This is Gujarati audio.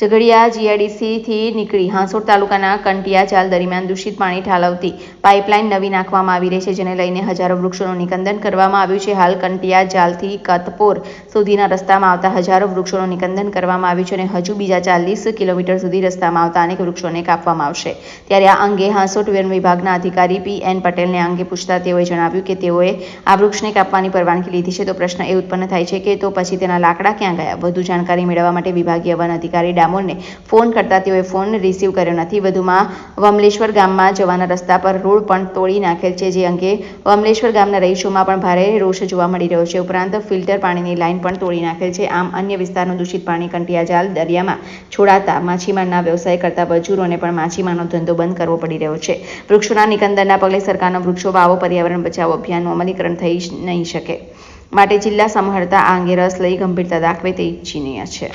ઝઘડિયા જીઆઈડીસીથી નીકળી હાંસોડ તાલુકાના કંટિયા ચાલ દરમિયાન દૂષિત પાણી ઠાલવતી પાઇપલાઇન નવી નાખવામાં આવી રહી છે, જેને લઈને હજારો વૃક્ષોનું નિકંદન કરવામાં આવ્યું છે. હાલ કંટિયા જાલથી કતપોર સુધીના રસ્તામાં આવતા હજારો વૃક્ષોનું નિકંદન કરવામાં આવ્યું છે અને હજુ બીજા ચાલીસ કિલોમીટર સુધી રસ્તામાં આવતા અનેક વૃક્ષોને કાપવામાં આવશે. ત્યારે આ અંગે હાંસોટ વન વિભાગના અધિકારી પી એન પટેલને અંગે પૂછતા તેઓએ જણાવ્યું કે તેઓએ આ વૃક્ષને કાપવાની પરવાનગી લીધી છે. તો પ્રશ્ન એ ઉત્પન્ન થાય છે કે તો પછી તેના લાકડા ક્યાં ગયા? વધુ જાણકારી મેળવવા માટે વિભાગીય વન અધિકારી ડામોરને ફોન કરતા તેઓએ ફોન રિસીવ કર્યો નથી. વધુમાં, વમલેશ્વર ગામમાં જવાના રસ્તા પર રોડ પણ તોડી નાખેલ છે, જે અંગે વમલેશ્વર ગામના રહીશોમાં પણ ભારે રોષ જોવા મળી રહ્યો છે. ઉપરાંત, ફિલ્ટર પાણીની લાઇન પણ તોડી નાખેલ છે. આમ, અન્ય વિસ્તારનું દૂષિત પાણી કંટિયાજાલ દરિયામાં છોડાતા માછીમારના વ્યવસાય કરતા મજૂરોને પણ માછીમારનો ધંધો બંધ કરવો પડી રહ્યો છે. વૃક્ષોના નિકંદનના પગલે સરકારનો વૃક્ષો વાવો, પર્યાવરણ બચાવો અભિયાનનું અમલીકરણ થઈ નહીં શકે. માટે જિલ્લા સમહર્તા આ અંગે રસ લઈ ગંભીરતા દાખવે તે ઇચ્છનીય છે.